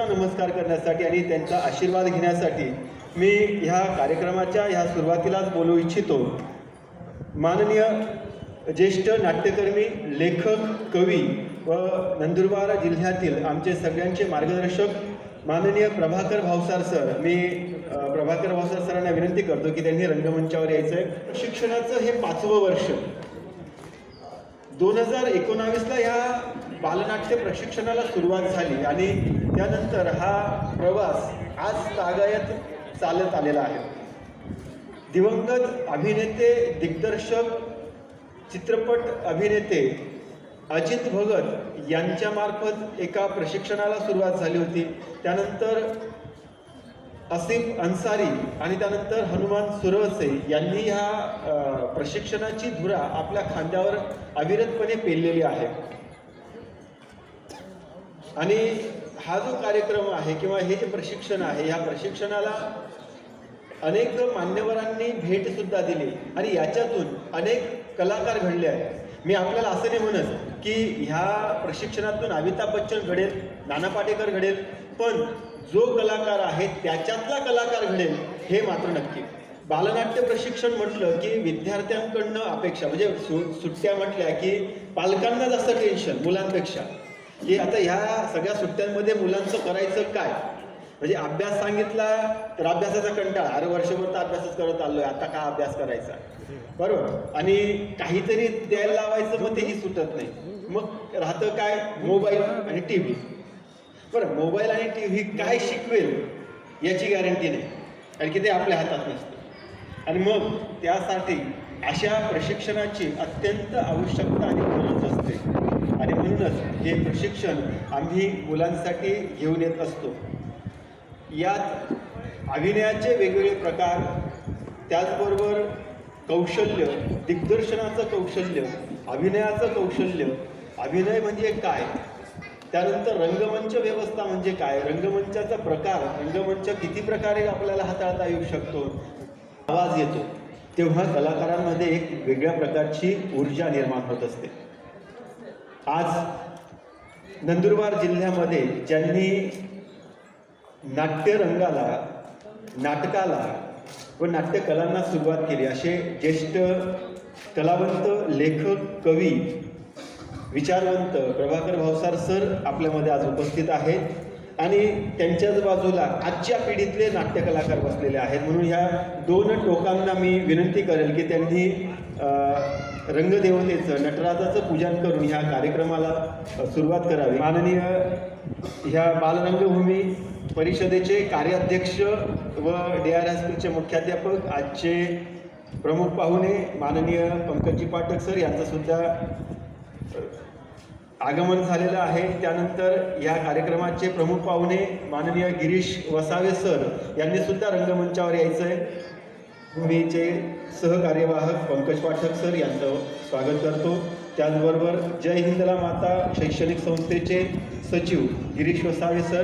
सुद्धा नमस्कार करण्यासाठी आणि त्यांचा आशीर्वाद घेण्यासाठी मी ह्या कार्यक्रमाच्या ह्या सुरुवातीलाच बोलू इच्छितो. माननीय ज्येष्ठ नाट्यकर्मी लेखक कवी व नंदुरबार जिल्ह्यातील आमचे सगळ्यांचे मार्गदर्शक माननीय प्रभाकर भावसार सर. मी प्रभाकर भावसार सरांना विनंती करतो की त्यांनी रंगमंचावर यायचं आहे शिक्षणाचं हे पाचवं वर्ष. दोन हजार एकोणावीसला ह्या बालनाट्य प्रशिक्षणाला सुरुवात झाली आणि त्यानंतर हा प्रवास आज तागायत चालत आलेला आहे. दिवंगत अभिनेते दिग्दर्शक चित्रपट अभिनेते अजित भगत यांच्यामार्फत एका प्रशिक्षणाला सुरुवात झाली होती. त्यानंतर असिफ अन्सारी आणि त्यानंतर हनुमान सुरवसे यांनी ह्या प्रशिक्षणाची धुरा आपल्या खांद्यावर अविरतपणे पेललेली आहे. आणि हा जो कार्यक्रम आहे किंवा हे जे प्रशिक्षण आहे ह्या प्रशिक्षणाला अनेक मान्यवरांनी भेटसुद्धा दिली आणि याच्यातून अनेक कलाकार घडले आहेत. मी आपल्याला असं नाही म्हणत की ह्या प्रशिक्षणातून अमिताभ बच्चन घडेल नाना पाटेकर घडेल पण जो कलाकार आहे त्याच्यातला कलाकार घडेल हे मात्र नक्की. बालनाट्य प्रशिक्षण म्हटलं की विद्यार्थ्यांकडनं अपेक्षा म्हणजे सु सुट्ट्या म्हटल्या की पालकांना जास्त टेन्शन मुलांपेक्षा. की आता ह्या सगळ्या सुट्ट्यांमध्ये मुलांचं करायचं काय? म्हणजे अभ्यास सांगितला तर अभ्यासाचा कंटाळा. अरे वर्षभर तर अभ्यासच करत आलोय आता का अभ्यास करायचा? बरोबर? आणि काहीतरी द्यायला लावायचं मग तेही सुटत नाही. मग राहतं काय? मोबाईल आणि टी व्ही. बरं मोबाईल आणि टी व्ही काय शिकवेल याची गॅरंटी नाही. कारण की ते आपल्या हातात नसतं. आणि मग त्यासाठी अशा प्रशिक्षणाची अत्यंत आवश्यकता आणि गरज असते. आणि म्हणूनच हे प्रशिक्षण आम्ही मुलांसाठी घेऊन येत असतो. यात अभिनयाचे वेगवेगळे प्रकार त्याचबरोबर कौशल्य दिग्दर्शनाचं कौशल्य अभिनयाचं कौशल्य. अभिनय म्हणजे काय? त्यानंतर रंगमंच व्यवस्था म्हणजे काय? रंगमंचाचा प्रकार रंगमंच किती प्रकारे आपल्याला हाताळता येऊ शकतो? आवाज येतो. तेव्हा कलाकारांमध्ये एक वेगळ्या प्रकारची ऊर्जा निर्माण होत असते. आज नंदुरबार जिल्ह्यामध्ये ज्यांनी नाट्यरंगाला नाटकाला व नाट्यकलांना सुरुवात केली असे ज्येष्ठ कलावंत लेखक कवी विचारवंत प्रभाकर भावसार सर आपल्यामध्ये आज उपस्थित आहेत आणि त्यांच्याच बाजूला आजच्या पिढीतले नाट्यकलाकार बसलेले आहेत. म्हणून ह्या दोन टोकांना मी विनंती करेल की त्यांनी रंगदेवतेचं नटराजाचं पूजन करून ह्या कार्यक्रमाला सुरुवात करावी. माननीय ह्या बालरंगभूमी परिषदेचे कार्याध्यक्ष व डी आर हायस्कूलचे मुख्याध्यापक आजचे प्रमुख पाहुणे माननीय पंकजी पाठक सर यांचंसुद्धा आगमन झालेलं आहे. त्यानंतर या कार्यक्रमाचे प्रमुख पाहुणे माननीय गिरीश वसावे सर यांनीसुद्धा रंगमंचावर यायचं आहे भूमीचे सहकार्यवाहक पंकज पाठक सर यांचं स्वागत करतो. त्याचबरोबर जय हिंदला माता शैक्षणिक संस्थेचे सचिव गिरीश वसावे सर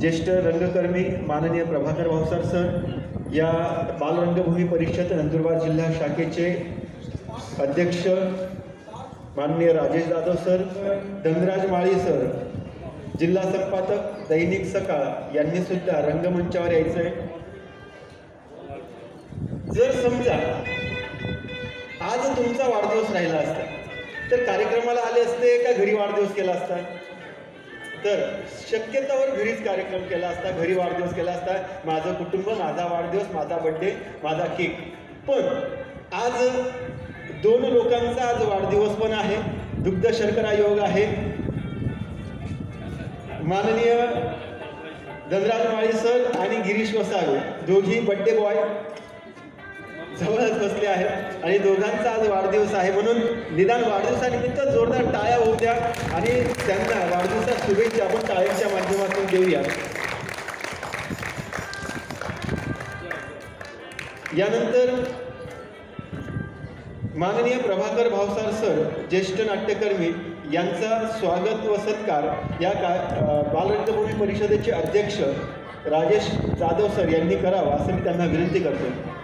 ज्येष्ठ रंगकर्मी माननीय प्रभाकर भावसार सर या बालरंगभूमी परिषद नंदुरबार जिल्हा शाखेचे अध्यक्ष माननीय राजेश जाधव सर धनराज माळी सर जिल्हा संपादक दैनिक सकाळ यांनी सुद्धा रंगमंचावर यायचं आहे जर समजा आज तुमचा वाढदिवस राहिला असता तर कार्यक्रमाला आले असते का घरी वाढदिवस केला असता? तर शक्यतावर घरीच कार्यक्रम केला असता घरी वाढदिवस केला असता. माझं कुटुंब माझा वाढदिवस माझा बड्डे माझा केक पण आज दोन लोकांचा आज वाढदिवस पण आहे. दुग्ध शर्करा योग आहे. माननीय धनराज माळी सर आणि गिरीश वसावे दोघी बड्डे बॉय जवळच बसले आहेत. आणि दोघांचा आज वाढदिवस आहे म्हणून निदान वाढदिवसानिमित्त जोरदार टाळ्या होऊ द्या आणि त्यांना वाढदिवसात शुभेच्छा आपण टाळ्यांच्या माध्यमातून देऊया. यानंतर माननीय प्रभाकर भावसार सर ज्येष्ठ नाट्यकर्मी यांचा स्वागत व सत्कार या का बालरंगभूमी परिषदेचे अध्यक्ष राजेश जाधव सर यांनी करावा असं मी त्यांना विनंती करतो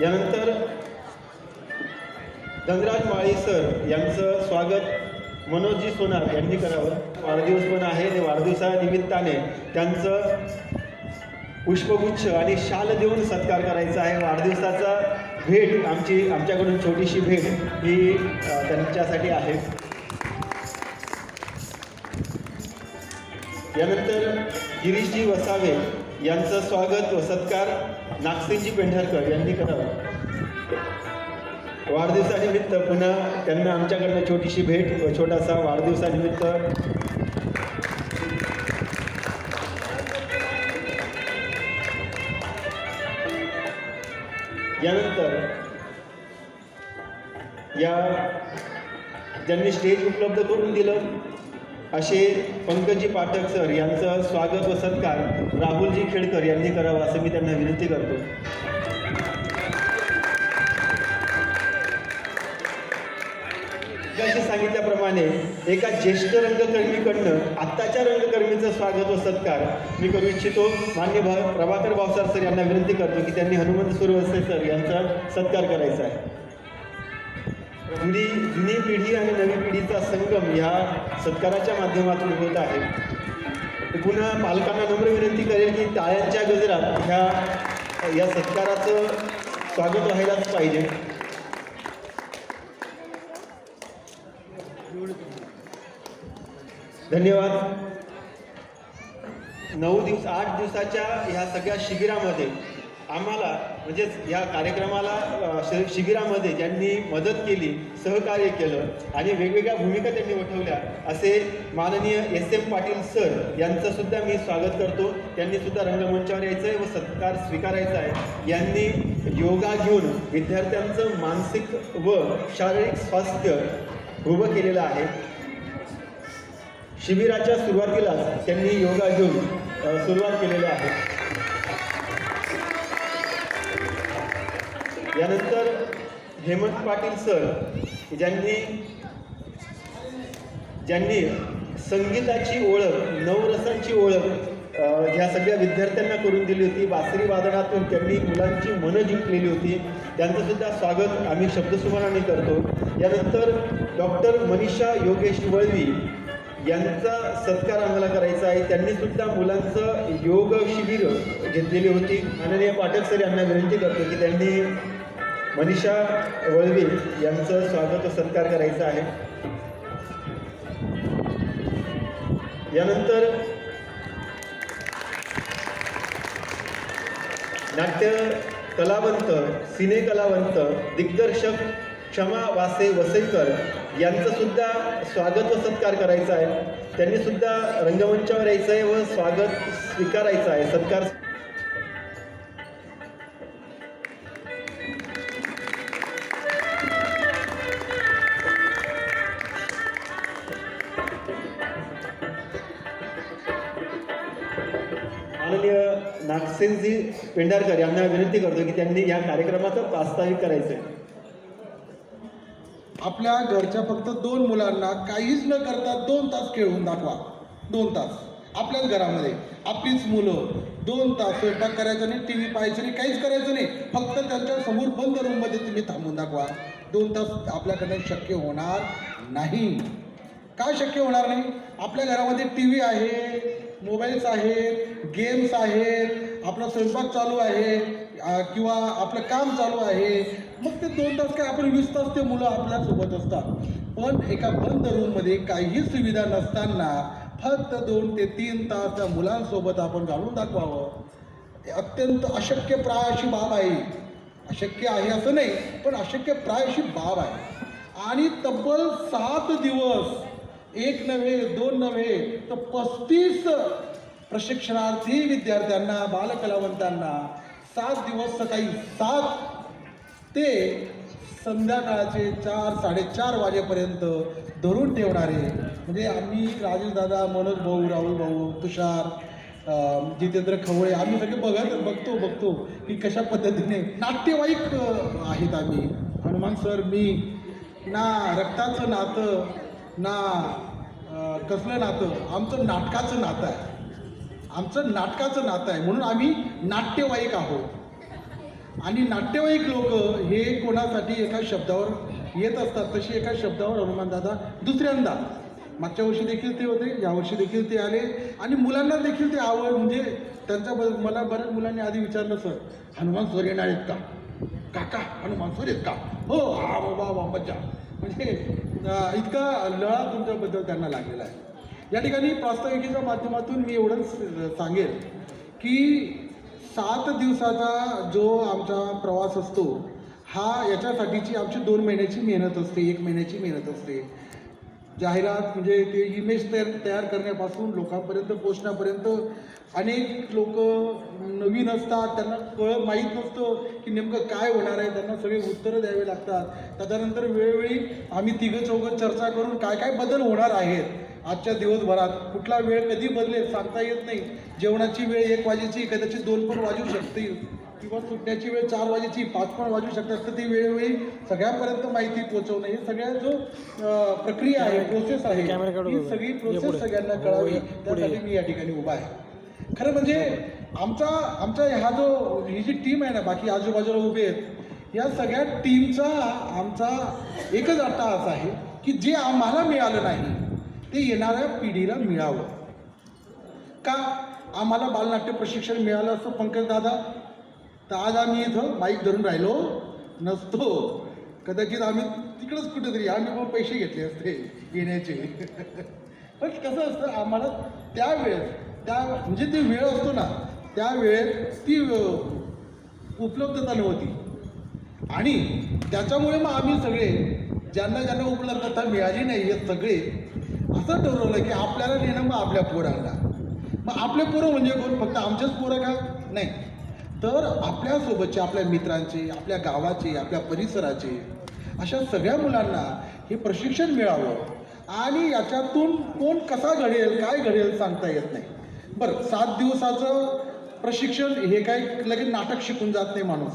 यानंतर गंगराज माळी सर यांचं स्वागत मनोजजी सोनार यांनी करावं. वाढदिवस पण आहे आणि वाढदिवसानिमित्ताने त्यांचं पुष्पगुच्छ आणि शाल देऊन सत्कार करायचा आहे. वाढदिवसाचा भेट आमची आमच्याकडून छोटीशी भेट ही त्यांच्यासाठी आहे. यानंतर गिरीशजी वसावे यांचं स्वागत व सत्कार नागसिंगजी पेंढारकर यांनी करावं. वाढदिवसानिमित्त पुन्हा त्यांना आमच्याकडनं छोटीशी भेट व छोटासा वाढदिवसानिमित्त यानंतर या ज्यांनी स्टेज उपलब्ध करून दिलं असे पंकजी पाठक सर यांचं स्वागत व सत्कार राहुलजी खेडकर यांनी करावं असं मी त्यांना विनंती करतो. सांगितल्याप्रमाणे एका ज्येष्ठ रंगकर्मीकडनं आत्ताच्या रंगकर्मीचं स्वागत व सत्कार मी करू इच्छितो. मान्य भा प्रभाकर भावसार सर यांना विनंती करतो की त्यांनी हनुमंत सुरवसे सर यांचा सत्कार करायचा आहे. जुनी जुनी पिढी आणि नवी पिढीचा संगम ह्या सत्काराच्या माध्यमातून होत आहे. पुन्हा पालकांना नम्र विनंती करेल की टाळ्यांच्या गजरात ह्या या सत्काराचं स्वागत व्हायलाच पाहिजे. धन्यवाद. नऊ दिवस आठ दिवसाच्या ह्या सगळ्या शिबिरामध्ये आम्हाला म्हणजेच या कार्यक्रमाला शिबिरामध्ये ज्यांनी मदत केली सहकार्य केलं आणि वेगवेगळ्या भूमिका त्यांनी वठवल्या असे माननीय एस एम पाटील सर यांचंसुद्धा मी स्वागत करतो. त्यांनीसुद्धा रंगमंचावर यायचं आहे व सत्कार स्वीकारायचा आहे. यांनी योगा घेऊन विद्यार्थ्यांचं मानसिक व शारीरिक स्वास्थ्य उभं केलेलं आहे. शिबिराच्या सुरुवातीलाच त्यांनी योगा घेऊन सुरुवात केलेली आहे. यानंतर हेमंत पाटील सर ज्यांनी ज्यांनी संगीताची ओळख नवरसांची ओळख ह्या सगळ्या विद्यार्थ्यांना करून दिली होती. बासरी वादनातून त्यांनी मुलांची मनं जिंकलेली होती. त्यांचंसुद्धा स्वागत आम्ही शब्दसुमानाने करतो. यानंतर डॉक्टर मनीषा योगेश वळवी यांचा सत्कार आम्हाला करायचा आहे. त्यांनी सुद्धा मुलांचं योग शिबिर घेतलेली होती. माननीय पाठक सर यांना विनंती करतो की त्यांनी मनीषा वळवी यांचं स्वागत सत्कार करायचा आहे. यानंतर नाट्य कलावंत सिने कलावंत दिग्दर्शक क्षमा वासे वसईकर यांचं सुद्धा स्वागत व सत्कार करायचा आहे. त्यांनी सुद्धा रंगमंचावर यायचं आहे व स्वागत स्वीकारायचं आहे. सत्कार नागसेनजी पेंढारकर यांना विनंती करतो की त्यांनी या कार्यक्रमाचं प्रास्ताविक करायचं आहे आपल्या घरच्या फक्त दोन मुलांना काहीच न करता दोन तास खेळवून दाखवा. दोन तास. आपल्याच घरामध्ये. आपलीच मुलं. दोन तास स्वयंपाक करायचं नाही टी व्ही पाहायचं नाही काहीच करायचं नाही. फक्त त्यांच्यासमोर बंद रूममध्ये तुम्ही थांबून दाखवा. दोन तास आपल्याकडनं शक्य होणार नाही. का शक्य होणार नाही? आपल्या घरामध्ये टी व्ही आहे. मोबाईल्स आहेत गेम्स आहेत आपला स्वयंपाक चालू आहे किंवा आपलं काम चालू आहे. मग ते दोन तास काय आपण वीस तास ते मुलं आपल्यासोबत असतात. पण एका बंद रूममध्ये काही सुविधा नसताना फक्त दोन ते तीन तास त्या मुलांसोबत आपण घालून दाखवावं. अत्यंत अशक्य प्राय अशी बाब आहे. अशक्य आहे असं नाही पण अशक्य प्राय अशी बाब आहे. आणि तब्बल सात दिवस एक नव्हे दोन नव्हे तर पस्तीस प्रशिक्षणार्थी विद्यार्थ्यांना बालकलावंतांना सात दिवस सकाळी सात ते संध्याकाळचे चार साडेचार वाजेपर्यंत धरून ठेवणारे म्हणजे आम्ही राजेश दादा मनोज भाऊ राहुल भाऊ तुषार जितेंद्र खवळे आम्ही सगळे बघत बघतो बघतो की कशा पद्धतीने नाट्यवाईक आहेत आम्ही. हनुमान सर मी ना रक्ताचं नातं ना कसलं नातं? आमचं नाटकाचं नातं आहे. आमचं नाटकाचं नातं आहे. म्हणून आम्ही नाट्यवाईक आहोत. आणि नाट्यवाईक लोक हे कोणासाठी एका शब्दावर येत असतात तशी एका शब्दावर हनुमानदादा दुसऱ्यांदा. मागच्या वर्षी देखील ते होते यावर्षी देखील ते आले. आणि मुलांना देखील ते आवड म्हणजे त्यांच्या मला बऱ्याच मुलांनी आधी विचारलं सर हनुमान सोर येणार आहेत का? काका हनुमान सोर का? हो हा बाबा बाबा मज्जा म्हणजे इतका लळा तुमच्याबद्दल त्यांना लागलेला आहे. या ठिकाणी प्रास्ताविकेच्या माध्यमातून मी एवढंच सांगेल की सात दिवसाचा जो आमचा प्रवास असतो हा याच्यासाठीची आमची दोन महिन्याची मेहनत असते एक महिन्याची मेहनत असते. जाहिरात म्हणजे ते इमेज तयार तयार करण्यापासून लोकांपर्यंत पोचण्यापर्यंत अनेक लोक नवीन असतात. त्यांना कळ माहीत नसतं की नेमकं काय होणार आहे. त्यांना सगळे उत्तरं द्यावे लागतात. त्याच्यानंतर वेळोवेळी आम्ही तिघं चौघं चर्चा करून काय काय बदल होणार आहेत. आजच्या दिवसभरात कुठला वेळ कधी बदलेल सांगता येत नाही. जेवणाची वेळ एक वाजेची कदाचित दोन पण वाजू शकते किंवा सुटण्याची वेळ चार वाजेची पाच पण वाजू शकतात तर ती वेळोवेळी सगळ्यांपर्यंत माहिती पोहोचवणं हे सगळ्या जो प्रक्रिया आहे प्रोसेस आहे ही सगळी प्रोसेस सगळ्यांना कळावी त्यासाठी मी या ठिकाणी उभा आहे. खरं म्हणजे आमचा आमचा ह्या जो ही जी टीम आहे ना बाकी आजूबाजूला उभे आहेत या सगळ्या टीमचा आमचा एकच अट्टाहास आहे की जे आम्हाला मिळालं नाही ते येणाऱ्या पिढीला मिळावं. का? आम्हाला बालनाट्य प्रशिक्षण मिळालं असतं पंकज दादा? तर आज आम्ही इथं माईक धरून राहिलो. नसतो. कदाचित आम्ही तिकडंच कुठेतरी आम्ही पण पैसे घेतले असते येण्याचे पण कसं असतं आम्हाला त्यावेळेस त्या म्हणजे ती वेळ असतो ना त्या वेळेत ती उपलब्धता नव्हती. आणि त्याच्यामुळे मग आम्ही सगळे ज्यांना ज्यांना उपलब्धता मिळाली नाही हे सगळे असं ठरवलं की आपल्याला नेणं मग आपल्या पोरांना. मग आपले पोरं म्हणजे कोण? फक्त आमचेच पोरं का? नाही. तर आपल्यासोबतचे आपल्या मित्रांचे आपल्या गावाचे आपल्या परिसराचे अशा सगळ्या मुलांना हे प्रशिक्षण मिळावं. आणि याच्यातून कोण कसा घडेल काय घडेल सांगता येत नाही. बरं सात दिवसाचं प्रशिक्षण हे काय लगेच नाटक शिकून जात नाही माणूस.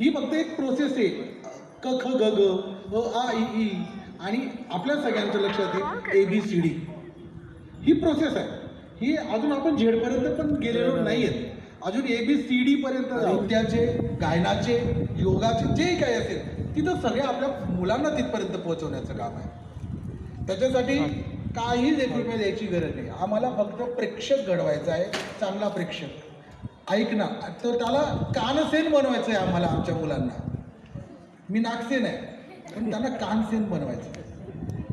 ही फक्त एक प्रोसेस आहे. क ख ग ग अ आ ई आणि आपल्या सगळ्यांच्या लक्षात येईल ए बी सी डी. ही प्रोसेस आहे. ही अजून आपण झेडपर्यंत पण गेलेलो नाही आहेत अजून ए बी सी डी पर्यंत नृत्याचे गायनाचे योगाचे जे काही असेल तिथं सगळ्या आपल्या मुलांना तिथपर्यंत पोहोचवण्याचं काम आहे. त्याच्यासाठी काहीच एक रुपया द्यायची गरज नाही. आम्हाला फक्त प्रेक्षक घडवायचा आहे चांगला प्रेक्षक. ऐकणार तर त्याला कानसेन बनवायचं आहे आम्हाला आमच्या मुलांना. मी नागसेन आहे पण त्यांना कानसेन बनवायचं.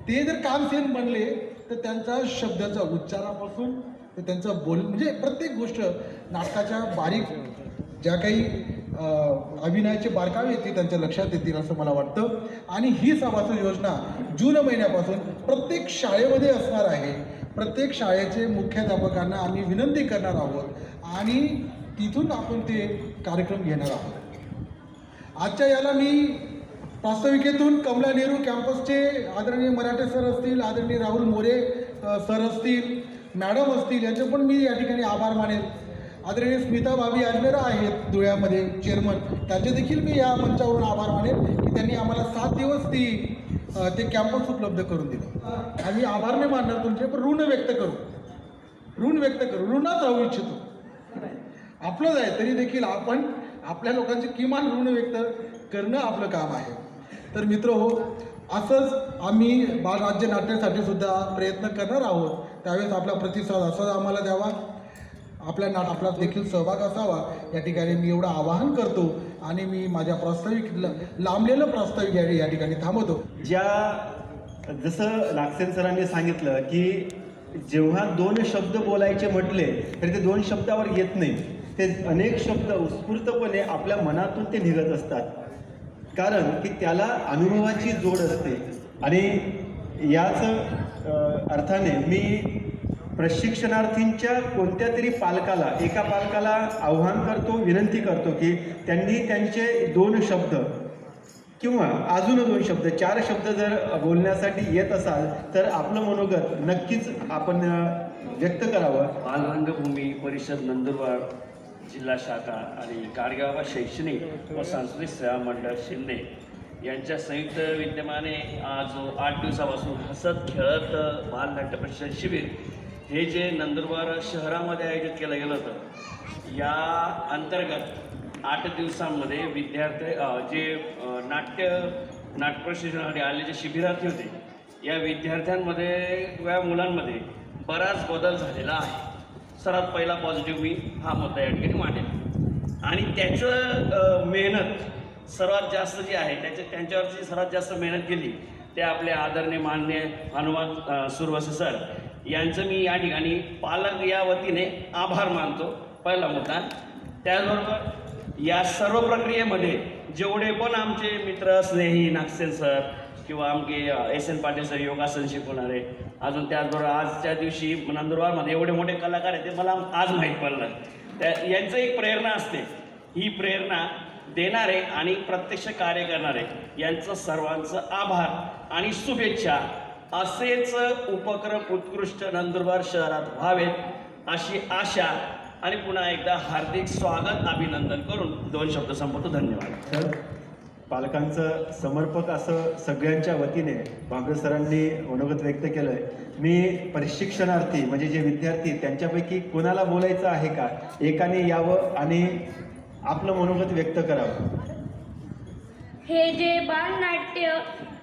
ते जर कानसेन बनले तर त्यांचा शब्दाचा उच्चारापासून ते त्यांचं बोल म्हणजे प्रत्येक गोष्ट नाटकाच्या बारीक ज्या काही अभिनयाचे बारकावे ते त्यांच्या लक्षात येतील असं मला वाटतं. आणि ही सभासद योजना जून महिन्यापासून प्रत्येक शाळेमध्ये असणार आहे. प्रत्येक शाळेचे मुख्याध्यापकांना आम्ही विनंती करणार आहोत आणि तिथून आपण ते कार्यक्रम घेणार आहोत. आजच्या याला मी प्रास्ताविकेतून कमला नेहरू कॅम्पसचे आदरणीय मराठे सर असतील आदरणीय राहुल मोरे सर असतील मॅडम असतील यांचे पण मी या ठिकाणी आभार मानेल आदरणीय स्मिता भाभी अजमेरा आहेत धुळ्यामध्ये चेअरमन त्यांचे देखील मी या मंचावरून आभार मानेल की त्यांनी आम्हाला सात दिवस ती ते कॅम्पस उपलब्ध करून दिलं. आम्ही आभार नाही मानणार तुमचे पण ऋण व्यक्त करू. ऋण व्यक्त करू. ऋणात राहू इच्छितो. आपलंच आहे तरी देखील आपण आपल्या लोकांचे किमान ऋण व्यक्त करणं आपलं काम आहे. तर मित्र हो असंच आम्ही बालराज्य नाट्यासाठी सुद्धा प्रयत्न करणार आहोत. त्यावेळेस आपला प्रतिसाद असाच आम्हाला द्यावा. आपल्या नाट आपला देखील सहभाग असावा. या ठिकाणी मी एवढं आवाहन करतो आणि मी माझ्या प्रास्ताविक लांबलेलं प्रास्ताविक या या ठिकाणी थांबवतो. ज्या जसं नागसेन सरांनी सांगितलं की जेव्हा दोन शब्द बोलायचे म्हटले तरी ते दोन शब्दावर येत नाही. ते अनेक शब्द उत्स्फूर्तपणे आपल्या मनातून ते निघत असतात. कारण की त्याला अनुभवाची जोड असते. आणि याचं अर्थाने मी प्रशिक्षणार्थींच्या कोणत्या तरी पालकाला एका पालकाला आव्हान करतो विनंती करतो की त्यांनी त्यांचे दोन शब्द किंवा अजून दोन शब्द चार शब्द जर बोलण्यासाठी येत असाल तर आपलं मनोगत नक्कीच आपण व्यक्त करावं. बालरंगभूमी परिषद नंदुरबार जिल्हा शाखा आणि गाडगावा शैक्षणिक व सांस्कृतिक सेवा मंडळ शिंदे. यांच्या संयुक्त विद्यमाने आज आठ दिवसापासून हसत खेळत बालनाट्य प्रशिक्षण शिबिर हे जे नंदुरबार शहरामध्ये आयोजित केलं गेलं होतं या अंतर्गत आठ दिवसांमध्ये विद्यार्थी जे नाट्य नाट्य प्रशिक्षणासाठी आले जे शिबिरार्थी होते या विद्यार्थ्यांमध्ये किंवा मुलांमध्ये बराच बदल झालेला आहे. सर्वात पहिला पॉझिटिव्ह मी हा मुद्दा या ठिकाणी मांडेल आणि त्याचं मेहनत सर्वात जास्त जे आहे त्याच्या त्यांच्यावरची सर्वात जास्त मेहनत केली ते आपले आदरणीय मान्य हनुमान सुरवसे सर यांचं मी या ठिकाणी पालक या वतीने आभार मानतो. पहिला मुद्दा. त्याचबरोबर या सर्व प्रक्रियेमध्ये जेवढे पण आमचे मित्र स्नेही नागसेन सर किंवा आमचे एस एन पाटील सर योगासन शिकवणारे अजून त्याचबरोबर आजच्या दिवशी नंदुरबारमध्ये एवढे मोठे कलाकार आहेत ते मला आज माहीत पडलं. त्या यांचं एक प्रेरणा असते. ही प्रेरणा देणारे आणि प्रत्यक्ष कार्य करणारे यांचं सर्वांचं आभार आणि शुभेच्छा. असेच उपक्रम उत्कृष्ट नंदुरबार शहरात व्हावेत अशी आशा आणि पुन्हा एकदा हार्दिक स्वागत अभिनंदन करून दोन शब्द संपवतो. धन्यवाद. तर पालकांचं समर्पक असं सगळ्यांच्या वतीने भांगरे सरांनी मनोगत व्यक्त केलं आहे मी प्रशिक्षणार्थी म्हणजे जे विद्यार्थी त्यांच्यापैकी कोणाला बोलायचं आहे का? एकाने यावं आणि आपलं मनोगत व्यक्त करावं. हे जे बालनाट्य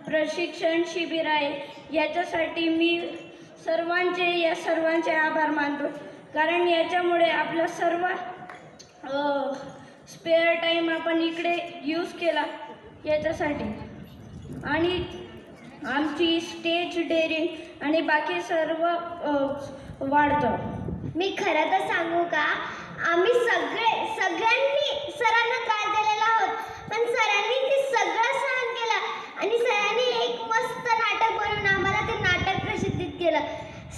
प्रशिक्षण शिबिर आहे याच्यासाठी मी सर्वांचे या सर्वांचे आभार मानतो. कारण याच्यामुळे आपला सर्व स्पेअर टाईम आपण इकडे यूज केला याच्यासाठी. आणि आमची स्टेज डेअरिंग आणि बाकी सर्व वाढतं. मी खरं तर सांगू का? आम्ही सगळे सगळ्यांनी सरांना त्रास दिलेला आहोत. पण सरांनी ते सगळं सहन केलं आणि सरांनी एक मस्त नाटक बनवून आम्हाला ते नाटक प्रसिद्धित केलं.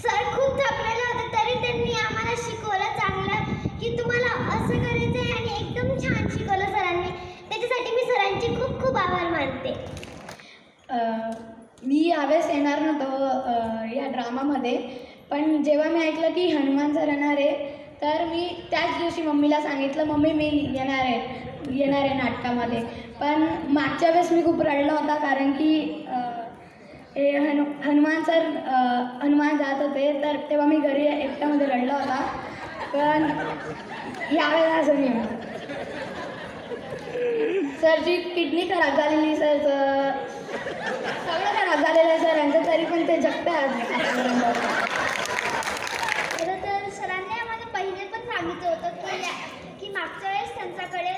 सर खूप थकलेले होते तरी त्यांनी आम्हाला शिकवलं चांगलं की तुम्हाला असं करायचं आहे आणि एकदम छान शिकवलं सरांनी. त्याच्यासाठी मी सरांचे खूप खूप आभार मानते. मी यावेळेस येणार नव्हतो या ड्रामामध्ये पण जेव्हा मी ऐकलं की हनुमान सर येणार आहे तर मी त्याच दिवशी मम्मीला सांगितलं मम्मी मी येणार आहे येणार आहे नाटकामध्ये. पण मागच्या वेळेस मी खूप रडला होता कारण की हे हनु हनुमान सर हनुमान जात होते तर तेव्हा मी घरी एकट्यामध्ये रडला होता. पण यावेळेला असं मी सरची किडनी खराब झालेली सर सगळं खराब झालेलं आहे सर यांचं तरी पण ते जगतात खरं तर सरांनी आम्हाला पहिले पण सांगितलं होतं. की या- की मागच्या वेळेस त्यांच्याकडे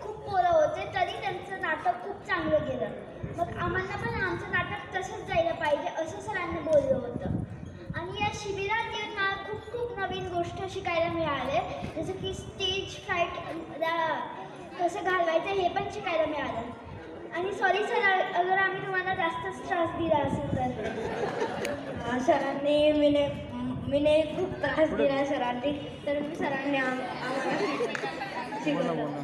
खूप पोरं होते तरी त्यांचं नाटक खूप चांगलं गेलं. मग आम्हाला पण आमचं नाटक तसंच जायला पाहिजे असं सरांनी बोललं होतं. आणि या शिबिरात येऊन खूप खूप नवीन गोष्ट शिकायला मिळाले जसं की स्टेज फाईट कसं घालवायचं हे पण शिकायला मिळालं. आणि सॉरी सर अगर आम्ही तुम्हाला जास्तच त्रास दिला असेल तर. सरांनी मी मीने खूप त्रास दिला सरांनी तर मी सरांनी आम- आम्हाला शिकवलं.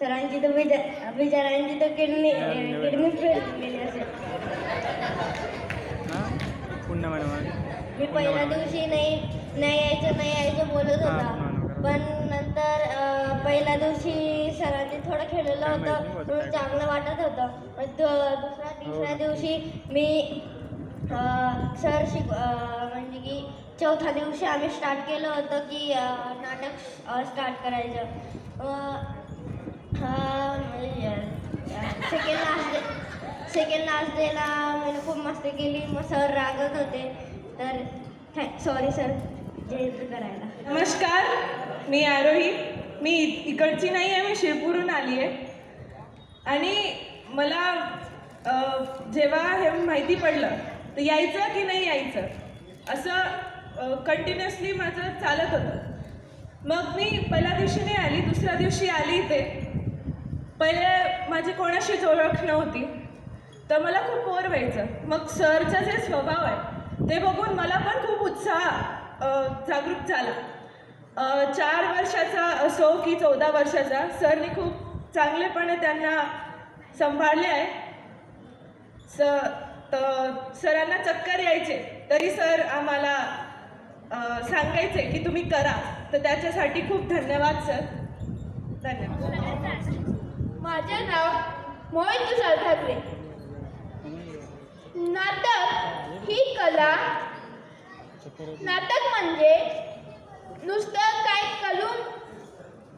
सरांची तर बिचा बिचारांची तर किडनी किडनी फेल गेली असेल. मी पहिल्या दिवशी नाही नाही यायचं नाही यायचं बोलत होता. पण नंतर पहिल्या दिवशी सरांनी थोडं खेळलेलं होतं म्हणून चांगलं वाटत होतं. पण दुसऱ्या तिसऱ्या दिवशी मी सर शिक की चौथ्या दिवशी आम्ही स्टार्ट केलं होतं की नाटक स्टार्ट करायचं. Second last day second last डेला मी खूप मस्ती केली. मग सर रागत होते. तर सॉरी सर जे करायला. नमस्कार मी आरोही. मी इ- इकडची नाही आहे मी शिरपूरून आली आहे आणि मला जेव्हा हे माहिती पडलं तर यायचं की नाही यायचं? असं कंटिन्युअसली माझं चालत होतं. मग मी पहिल्या दिवशी नाही आली दुसऱ्या दिवशी आली इथे. पहिले माझी कोणाशीच ओळख नव्हती. तर मला खूप बोर व्हायचं. मग सरचा जे स्वभाव आहे ते बघून मला पण खूप उत्साह जागरूक झाला. चार वर्षाचा असो की चौदा वर्षाचा सरनी खूप चांगलेपणे त्यांना सांभाळले आहे. स तर सरांना चक्कर यायचे. तरी सर आम्हाला सांगायचं सांगायचे की तुम्ही करा. तर त्याच्यासाठी खूप धन्यवाद सर. धन्यवाद. माझे नाव मोहित तुषार ठाकरे. नाटक ही कला नाटक म्हणजे नुसतं काय कलून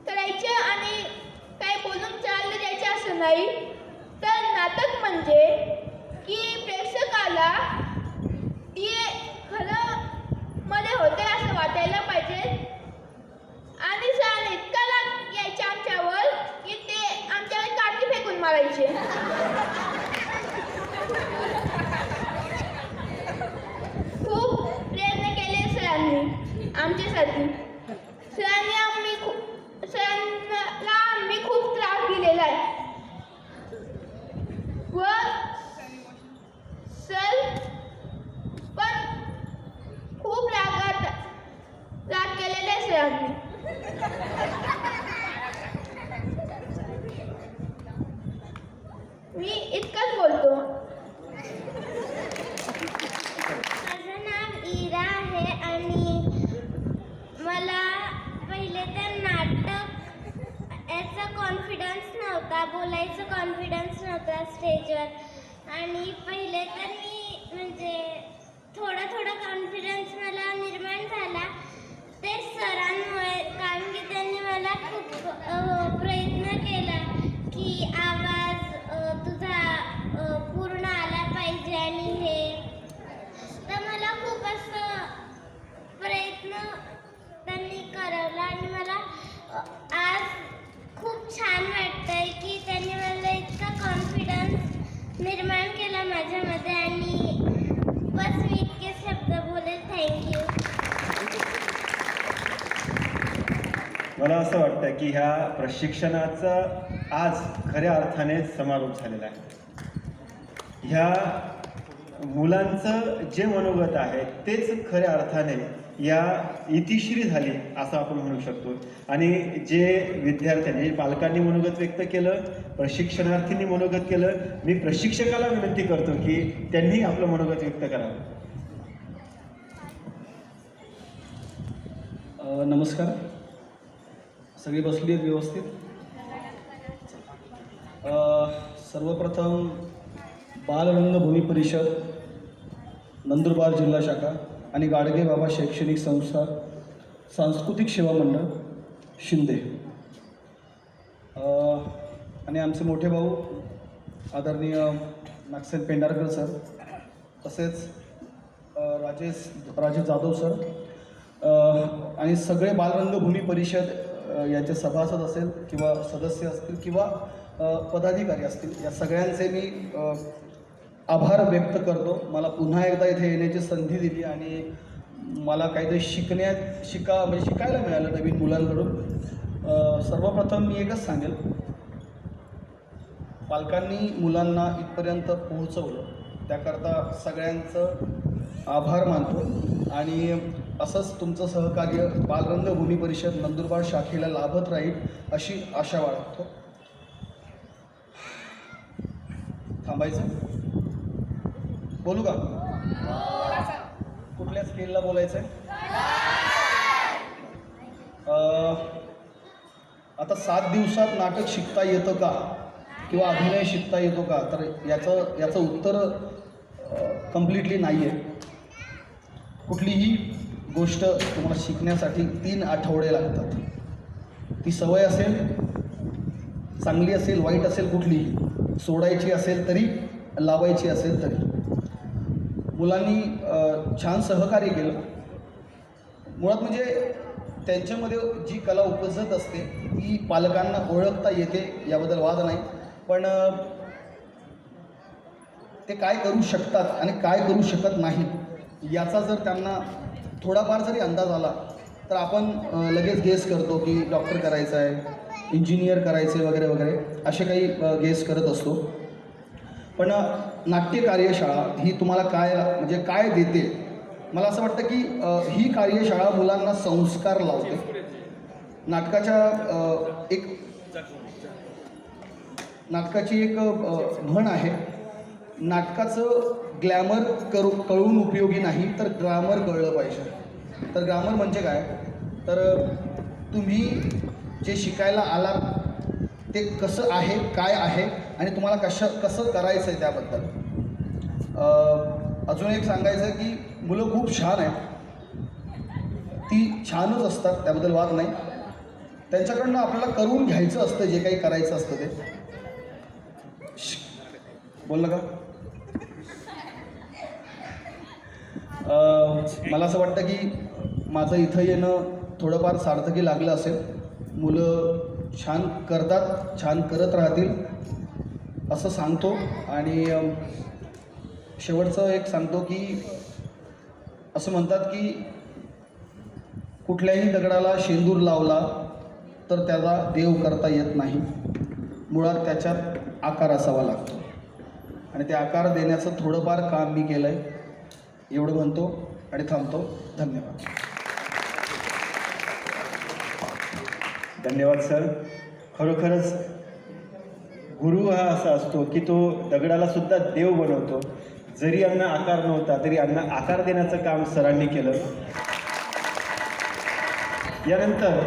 करायचं आणि काही बोलून चाललं द्यायचं असं नाही. तर नाटक म्हणजे की प्रेक्षकाला ती खरं मध्ये होते असं वाटायला पाहिजे. आणि सण इतका लाग यायचे आमच्यावर की ते आमच्यावर काठी फेकून मारायचे. खूप प्रयत्न केले सरांनी आमच्यासाठी. सरांनी आम्ही खूप सरांना आम्ही खूप त्रास दिलेला आहे व सर पण खूप रागात राग केलेले मी इतकंच बोलतो. माझं नाव इरा आहे आणि मला पहिले तर नाटक याचा कॉन्फिडन्स नव्हता बोलायचं कॉन्फिडन्स नव्हता स्टेजवर आणि पहिले तर मी म्हणजे थोडा थोडा कॉन्फिडन्स मला निर्माण झाला. ते सरांमुळे कारण की त्यांनी मला खूप प्रयत्न केला की आ अ, तुझा अ, पूर्ण आला पाहिजे आणि हे तर मला खूप असं प्रयत्न त्यांनी करवला आणि मला अ, आज खूप छान वाटतंय की त्यांनी मला इतका कॉन्फिडन्स निर्माण केला माझ्यामध्ये आणि बस मी इतके शब्द बोलेल थँक्यू मला असं वाटतं की ह्या प्रशिक्षणाचा आज खऱ्या अर्थाने समारोप झालेला आहे. ह्या मुलांचं जे मनोगत आहे तेच खऱ्या अर्थाने या इतिश्री झाली असं आपण म्हणू शकतो. आणि जे विद्यार्थ्यांनी पालकांनी मनोगत व्यक्त केलं प्रशिक्षणार्थींनी मनोगत केलं मी प्रशिक्षकाला विनंती करतो की त्यांनी आपलं मनोगत व्यक्त करावं. नमस्कार. सगळी बसली आहेत व्यवस्थित? सर्वप्रथम बालरंगभूमी परिषद नंदुरबार जिल्हा शाखा आणि गाडगे बाबा शैक्षणिक संस्था सांस्कृतिक सेवा मंडळ शिंदे. आणि आमचे मोठे भाऊ आदरणीय नागसेन पेंढारकर सर तसेच राजेश राजेश जाधव सर आणि सगळे बालरंगभूमी परिषद याचे सभासद असेल किंवा सदस्य असतील किंवा पदाधिकारी असतील या सगळ्यांचे मी आभार व्यक्त करतो. मला पुन्हा एकदा इथे येण्याची संधी दिली आणि मला काहीतरी शिकण्यात शिका म्हणजे शिकायला मिळालं नवीन मुलांकडून. सर्वप्रथम मी एकच सांगेल. पालकांनी मुलांना इथपर्यंत पोहोचवलं. त्याकरता सगळ्यांचं आभार मानतो. आणि असंच तुमचं सहकार्य बालरंगभूमी परिषद नंदुरबार शाखेला लाभत राहील अशी आशा बाळगतो. थांबायचं? बोलू का? कुठल्या स्केलला बोलायचं आता सात दिवसात नाटक शिकता येतं का? किंवा अभिनय शिकता येतो का? तर याचं याचं उत्तर कम्प्लिटली नाही आहे कुठलीही गोष्ट तुम्हाला शिकण्यासाठी तीन आठवडे लागतात. ती सवय असेल चांगली असेल वाईट असेल कुठली सोडायची असेल तरी लावायची असेल तरी. मुलांनी छान सहकार्य केलं. मुळात म्हणजे त्यांच्यामध्ये जी कला उपजत असते ती पालकांना ओळखता येते याबद्दल वाद नाही. पण ते काय करू शकतात आणि काय करू शकत नाही याचा जर त्यांना थोडाफार जरी अंदाज आला तर आपण लगेच गेस करतो की डॉक्टर करायचं आहे इंजिनियर करायचे वगैरे वगैरे असे काही गेस करत असतो. पण नाट्य कार्यशाळा ही तुम्हाला काय म्हणजे काय देते? मला असं वाटतं की ही कार्यशाळा मुलांना संस्कार लावते. नाटकाच्या एक नाटकाची एक म्हण आहे नाटकाचं ग्लॅमर करू कळून उपयोगी नाही तर ग्रामर कळलं पाहिजे. तर ग्रामर म्हणजे काय? तर तुम्ही जे शिकायला आलात ते कसं आहे काय आहे आणि तुम्हाला कशा कसं करायचं आहे त्याबद्दल अजून एक सांगायचं आहे की मुलं खूप छान आहेत. ती छानच असतात त्याबद्दल वाद नाही. त्यांच्याकडनं आपल्याला करून घ्यायचं असतं जे काही करायचं असतं ते. बोललं का अं, मला असं वाटतं की माझं इथं येणं थोडंफार सार्थकी लागलं असेल. मुलं छान करतात छान करत राहतील असं सांगतो. आणि शेवटचं एक सांगतो की असं म्हणतात की कुठल्याही दगडाला शेंदूर लावला तर त्याला देव करता येत नाही. मुळात त्याच्यात आकार असावा लागतो. आणि ते आकार देण्याचं थोडंफार काम मी केलं आहे एवढं म्हणतो आणि थांबतो. धन्यवाद. धन्यवाद सर. खरोखरच गुरु हा असा असतो की तो दगडाला सुद्धा देव बनवतो. जरी यांना आकार नव्हता तरी यांना आकार देण्याचं काम सरांनी केलं. यानंतर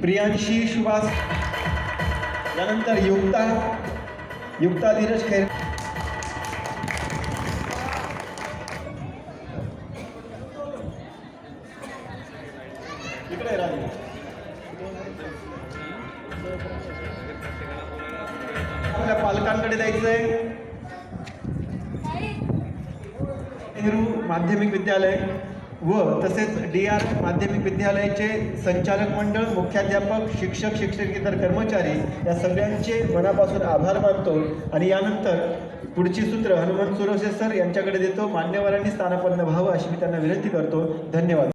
प्रियांशी सुभाष यानंतर युक्ता युक्ता धीरज खैर माध्यमिक विद्यालय व तसेच डी आर माध्यमिक विद्यालयाचे संचालक मंडळ मुख्याध्यापक शिक्षक शिक्षकेतर कर्मचारी या सगळ्यांचे मनापासून आभार मानतो आणि यानंतर पुढची सूत्र हनुमंत सुरवसे सर यांच्याकडे देतो. मान्यवरांनी स्थानापन्न व्हावं अशी मी त्यांना विनंती करतो. धन्यवाद.